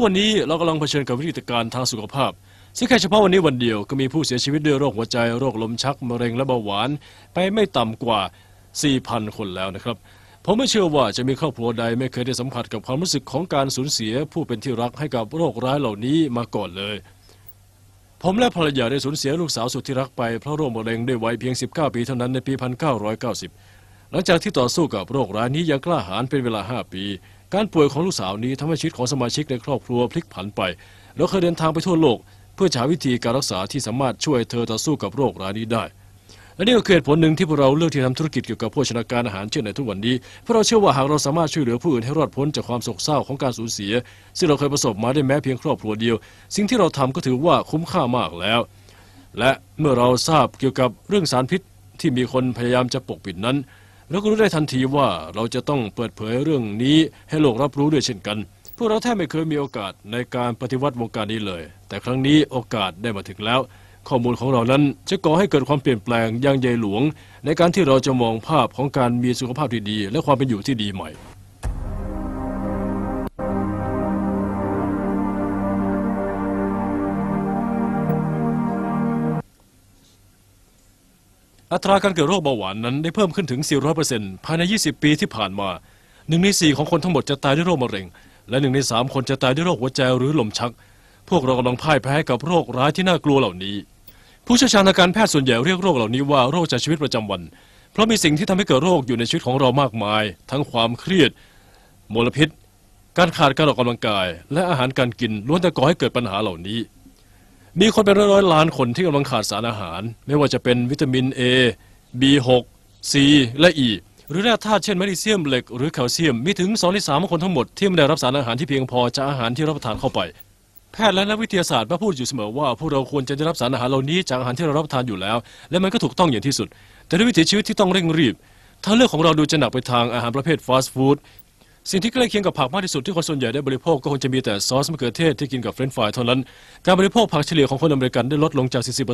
กวันนี้เรากำลังเผชิญกับวิกฤตการณ์ทางสุขภาพ ซึ่งแค่เฉพาะวันนี้วันเดียวก็มีผู้เสียชีวิตด้วยโรคหัวใจโรคลมชักมะเร็งและเบาหวาน ไปไม่ต่ำกว่า 4,000 คนแล้วนะครับผมไม่เชื่อว่าจะมีครอบครัวใดไม่เคยได้สัมผัสกับความรู้สึกของการสูญเสียผู้เป็นที่รักให้กับโรคร้ายเหล่านี้มาก่อนเลย ผมและภรรยาได้สูญเสียลูกสาวสุดที่รักไปเพราะโรคมะเร็งด้วยวัยเพียง 19 ปีเท่านั้นในปี 1990 หลังจากที่ต่อสู้กับโรคร้ายนี้อย่างกล้าหาญเป็นเวลา 5 ปี การป่วยของลูกสาวนี้ทำให้ชีวิตของสมาชิกในครอบครัวพลิกผันไป แล้วเคยเดินทางไปทั่วโลก เพื่อหาวิธีการรักษาที่สามารถช่วยเธอต่อสู้กับโรคร้ายนี้ได้ และนี่ก็คือเหตุผลหนึ่งที่พวกเราเลือกที่ทำธุรกิจเกี่ยวกับโภชนาการอาหารเช่นในทุกวันนี้ เพราะเราเชื่อว่าหากเราสามารถช่วยเหลือผู้อื่นให้รอดพ้นจากความโศกเศร้าของการสูญเสีย ซึ่งเราเคยประสบมาได้แม้เพียงครอบครัวเดียว สิ่งที่เราทำก็ถือว่าคุ้มค่ามากแล้ว และเมื่อเราทราบเกี่ยวกับเรื่องสารพิษที่มีคนพยายามจะปกปิดนั้น เราก็รู้ได้ทันทีว่าเราจะต้องเปิดเผยเรื่องนี้ให้โลกรับรู้ด้วยเช่นกัน พวกเราแทบไม่เคยมีโอกาสในการปฏิวัติวงการนี้เลย แต่ครั้งนี้โอกาสได้มาถึงแล้ว ข้อมูลของเรานั้นจะก่อให้เกิดความเปลี่ยนแปลงอย่างใหญ่หลวง ในการที่เราจะมองภาพของการมีสุขภาพที่ดีและความเป็นอยู่ที่ดีใหม่ อัตราการเกิดโรคเบาหวานนั้นได้เพิ่มขึ้นถึง 400%ภายใน 20 ปีที่ผ่านมาหนึ่งในสี่ของคนทั้งหมดจะตายด้วยโรคมะเร็ง และหนึ่งในสามคนจะตายด้วยโรคหัวใจหรือลมชัก พวกเรากำลังพ่ายแพ้กับโรคร้ายที่น่ากลัวเหล่านี้ ผู้เชี่ยวชาญทางการแพทย์ส่วนใหญ่เรียกโรคเหล่านี้ว่าโรคจากชีวิตประจำวัน เพราะมีสิ่งที่ทำให้เกิดโรคอยู่ในชีวิตของเรามากมาย ทั้งความเครียดมลพิษ การขาดการออกกำลังกาย และอาหารการกินล้วนแต่ก่อให้เกิดปัญหาเหล่านี้ มีคนเป็นร้อยๆล้านคนที่กำลังขาดสารอาหาร ไม่ว่าจะเป็นวิตามิน A B6 C และ E หรือแร่ธาตุเช่นแมกนีเซียมเหล็ก หรือแคลเซียมมีถึง2ใน3ของคนทั้งหมดที่ไม่ได้รับสารอาหารที่เพียงพอจากอาหารที่รับประทานเข้าไป แพทย์และนักวิทยาศาสตร์มาพูดอยู่เสมอว่าพวกเราควรจะได้รับสารอาหารเหล่านี้จากอาหารที่เรารับประทานอยู่แล้ว และมันก็ถูกต้องอย่างที่สุด แต่ด้วยวิถีชีวิตที่ต้องเร่งรีบทางเลือกของเราดูจะหนักไปทางอาหารประเภทฟาสต์ฟู้ด สิ่งที่ใกล้เคียงกับผักมากที่สุดที่คนส่วนใหญ่ได้บริโภคก็คงจะมีแต่ซอสมะเขือเทศที่กินกับเฟรนช์ฟรายเท่านั้น การบริโภคผักเฉลี่ยของคนอเมริกันได้ลดลงจาก 40%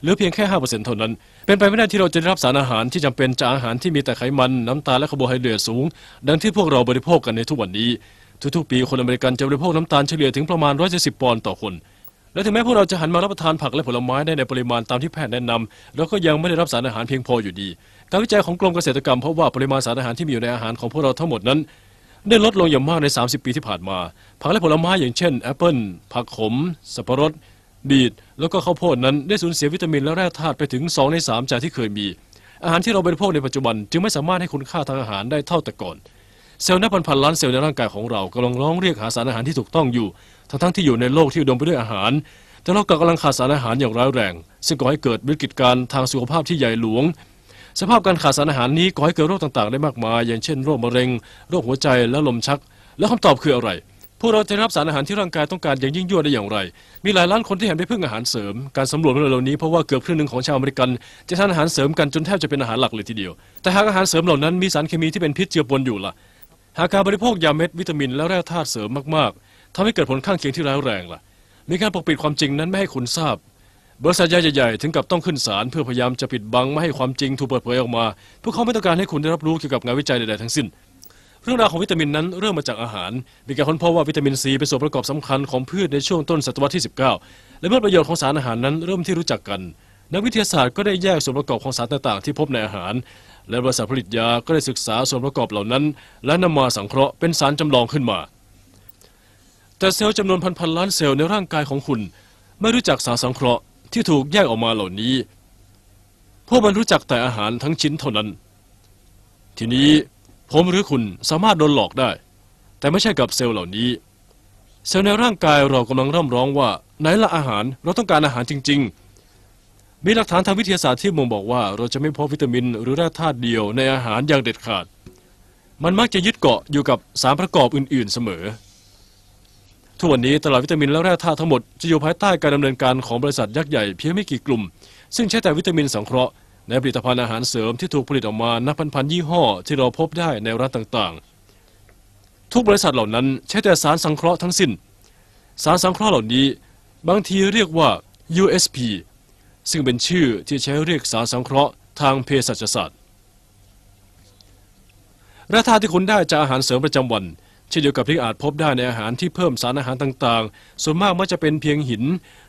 เหลือเพียงแค่ 5%เท่านั้น เป็นไปไม่ได้ที่เราจะได้รับสารอาหารที่จำเป็นจากอาหารที่มีแต่ไขมัน น้ำตาลและคาร์โบไฮเดรตสูง ดังที่พวกเราบริโภคกันในทุกวันนี้ ทุกๆ ปีคนอเมริกันจะบริโภคน้ำตาลเฉลี่ยถึงประมาณ 170 ปอนด์ต่อคนและถึงแม้พวกเราจะหันมารับประทานผักและผลไม้ได้ในปริมาณตามที่แพทย์แนะนำเราก็ยังไม่ได้รับสารอาหารเพียงพออยู่ดี การวิจัยของกรมเกษตรกรรมพบว่าปริมาณสารอาหารที่มีอยู่ในอาหารของพวกเราทั้งหมดนั้น ได้ลดลงอย่างมากใน 30 ปีที่ผ่านมา ผักและผลไม้อย่างเช่นแอปเปิลผักขม สับปะรด บีทแล้วก็ข้าวโพดนั้นได้สูญเสียวิตามินและแร่ธาตุไปถึง 2 ใน 3 จากที่เคยมี อาหารที่เราบริโภคในปัจจุบัน จึงไม่สามารถให้คุณค่าทางอาหารได้เท่าแต่ก่อน เซลล์นับพันพันล้านเซลล์ในร่างกายของเรากำลังร้องเรียกหาสารอาหารที่ถูกต้องอยู่ ทั้งๆที่อยู่ในโลกที่อุดมไปด้วยอาหาร แต่เรากำลังขาดสารอาหารอย่างร้ายแรง ซึ่งก่อให้เกิดวิกฤตการณ์ทางสุขภาพที่ใหญ่หลวง สภาพการขาดสารอาหารนี้ก่อให้เกิดโรคต่างๆ ได้มากมาย อย่างเช่นโรคมะเร็ง โรคหัวใจและลมชัก แล้วคำตอบคืออะไร พวกเราจะรับสารอาหารที่ร่างกายต้องการอย่างยิ่งยวดได้อย่างไร มีหลายล้านคนที่หันไปพึ่งอาหารเสริม การสำรวจเมื่องเร็วนี้เพราะว่าเกือบครึ่งหนึ่งของชาวอเมริกัน จะทานอาหารเสริมกันจนแทบจะเป็นอาหารหลักเลยทีเดียว แต่หากอาหารเสริมเหล่านั้นมีสารเคมีที่เป็นพิษเจือปนอยู่ล่ะ หากการบริโภคยาเม็ดวิตามินและแร่ธาตุเสริมมากๆทำให้เกิดผลข้างเคียงที่ร้ายแรงล่ะ มีการปกปิดความจริงนั้นไม่ให้คุณทราบ บริษัทใหญ่ๆถึงกับต้องขึ้นศาลเพื่อพยายามจะปิดบังไม่ให้ความจริงถูกเปิดเผยออกมา พวกเขาไม่ต้องการให้คุณได้รับรู้เกี่ยวกับงานวิจัยใดๆทั้งสิ้น เรื่องราวของวิตามินนั้นเริ่มมาจากอาหาร มีการค้นพบว่าวิตามินซีเป็นส่วนประกอบสำคัญของพืชในช่วงต้นศตวรรษที่ 19 และเมื่อประโยชน์ของสารอาหารนั้นเริ่มที่รู้จักกัน นักวิทยาศาสตร์ก็ได้แยกส่วนประกอบของสารต่างๆ ที่พบในอาหาร และบริษัทผลิตยาก็ได้ศึกษาส่วนประกอบเหล่านั้น และนำมาสังเคราะห์เป็นสารจำลองขึ้นมา แต่เซลล์จำนวนพันๆล้านเซลล์ในร่างกายของคุณ ไม่รู้จักสารสังเคราะห์ ที่ถูกแยกออกมาเหล่านี้ พวกมันรู้จักแต่อาหารทั้งชิ้นเท่านั้น ทีนี้ผมหรือคุณสามารถโดนหลอกได้ แต่ไม่ใช่กับเซลล์เหล่านี้ เซลล์ในร่างกายเรากำลังร่ำร้องว่าไหนละอาหารเราต้องการอาหารจริง ๆ มีหลักฐานทางวิทยาศาสตร์ที่บ่งบอกว่า เราจะไม่พบวิตามิน หรือแร่ธาตุเดียวในอาหารอย่างเด็ดขาด มันมักจะยึดเกาะอยู่กับสารประกอบอื่น ๆ เสมอ ทุกวันนี้ตลาดวิตามินและแร่ธาตุทั้งหมดจะอยู่ภายใต้การดำเนินการของบริษัทยักษ์ใหญ่เพียงไม่กี่กลุ่ม ซึ่งใช้แต่วิตามินสังเคราะห์ในผลิตภัณฑ์อาหารเสริมที่ถูกผลิตออกมานับพันๆยี่ห้อที่เราพบได้ในร้านต่างๆ ทุกบริษัทเหล่านั้นใช้แต่สารสังเคราะห์ทั้งสิ้น สารสังเคราะห์เหล่านี้ บางทีเรียกว่า USP ซึ่งเป็นชื่อที่ใช้เรียกสารสังเคราะห์ทางเภสัชศาสตร์แร่ธาตุที่คุณได้จากอาหารเสริมประจำวัน เช่นเดียวกับที่อาจพบได้ในอาหารที่เพิ่มสารอาหารต่างๆ ส่วนมากมักจะเป็นเพียงหิน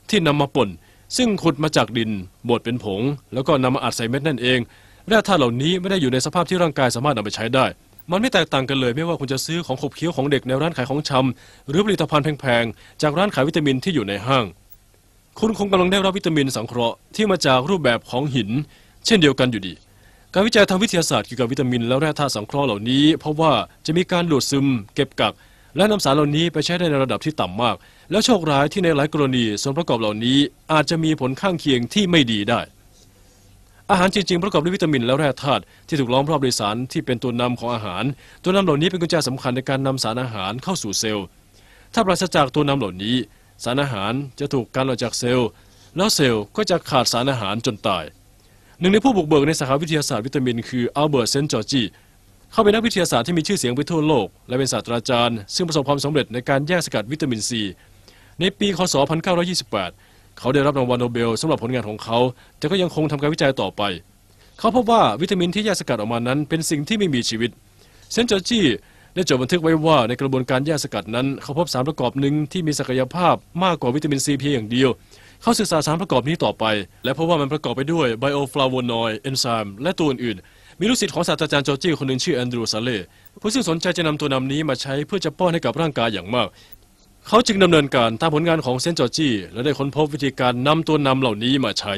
ที่นำมาป่น ซึ่งขุดมาจากดินบดเป็นผง แล้วก็นำมาอัดใส่เม็ดนั่นเองแร่ธาตุเหล่านี้ไม่ได้อยู่ในสภาพที่ร่างกายสามารถนำไปใช้ได้ มันไม่แตกต่างกันเลยไม่ว่าคุณจะซื้อของขบเคี้ยวของเด็กในร้านขายของชำหรือผลิตภัณฑ์แพงๆจากร้านขายวิตามินที่อยู่ในห้าง คุณคงกำลังได้รับวิตามินสังเคราะห์ที่มาจากรูปแบบของหิน เช่นเดียวกันอยู่ดี การวิจัยทางวิทยาศาสตร์เกี่ยวกับวิตามิน และแร่ธาตุสังเคราะห์เหล่านี้เพราะว่าจะมีการดูดซึม เก็บกัก และนำสารเหล่านี้ไปใช้ได้ในระดับที่ต่ำมาก แล้วโชคร้ายที่ในหลายกรณีส่วนประกอบเหล่านี้อาจจะมีผลข้างเคียงที่ไม่ดีได้ อาหารจริงๆประกอบด้วยวิตามินและแร่ธาตุที่ถูกล้อมรอบด้วยสารที่เป็นตัวนำของอาหาร ตัวนำเหล่านี้เป็นกุญแจสำคัญในการนำสารอาหารเข้าสู่เซลล์ ถ้าปราศจากตัวนำเหล่านี้ สารอาหารจะถูกการออกจากเซลล์ แล้วเซลล์ก็จะขาดสารอาหารจนตาย หนึ่งในผู้บุกเบิกในสาขาวิทยาศาสตร์วิตามินคืออัลเบิร์ตเซนต์จอร์จีเขาเป็นนักวิทยาศาสตร์ที่มีชื่อเสียงไปทั่วโลก และเป็นศาสตราจารย์ ซึ่งประสบความสำเร็จในการแยกสกัดวิตามินซี ในปีคศ 1928 เขาได้รับรางวัลโนเบลสำหรับผลงานของเขา แต่ก็ยังคงทำการวิจัยต่อไป เขาพบว่าวิตามินที่แยกสกัดออกมานั้นเป็นสิ่งที่ไม่มีชีวิต เซนต์จอร์จีได้จดบันทึกไว้ว่าในกระบวนการแยกสกัดนั้น เขาพบสารประกอบหนึ่งที่มีศักยภาพมากกว่าวิตามินซีเพียงอย่างเดียว เขาศึกษาสารประกอบนี้ต่อไป และพบว่ามันประกอบไปด้วยไบโอฟลาโวนอยด์เอนไซม์และตัวอื่นๆมีลูกศิษย์ของศาสตราจารย์จอร์จีคนหนึ่งชื่อแอนดรูซาเล่ผู้ซึ่งสนใจจะนำตัวนำนี้มาใช้เพื่อจะป้อนให้กับร่างกายอย่างมาก เขาจึงดำเนินการตามผลงานของเซนจอร์จีและได้ค้นพบวิธีการนำตัวนำเหล่านี้มาใช้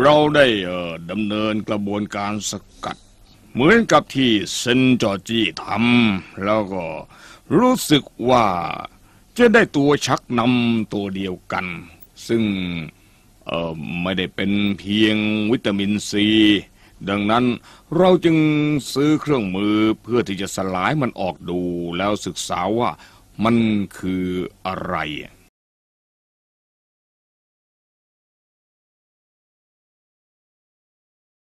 เราได้เอ่อดำเนินกระบวนการสกัด เหมือนกับที่เซนจอร์จีทำแล้วก็รู้สึกว่าจะได้ตัวชักนำตัวเดียวกัน ซึ่งไม่ได้เป็นเพียงวิตามินซี ดังนั้นเราจึงซื้อเครื่องมือเพื่อที่จะสลายมันออกดูแล้วศึกษาว่ามันคืออะไร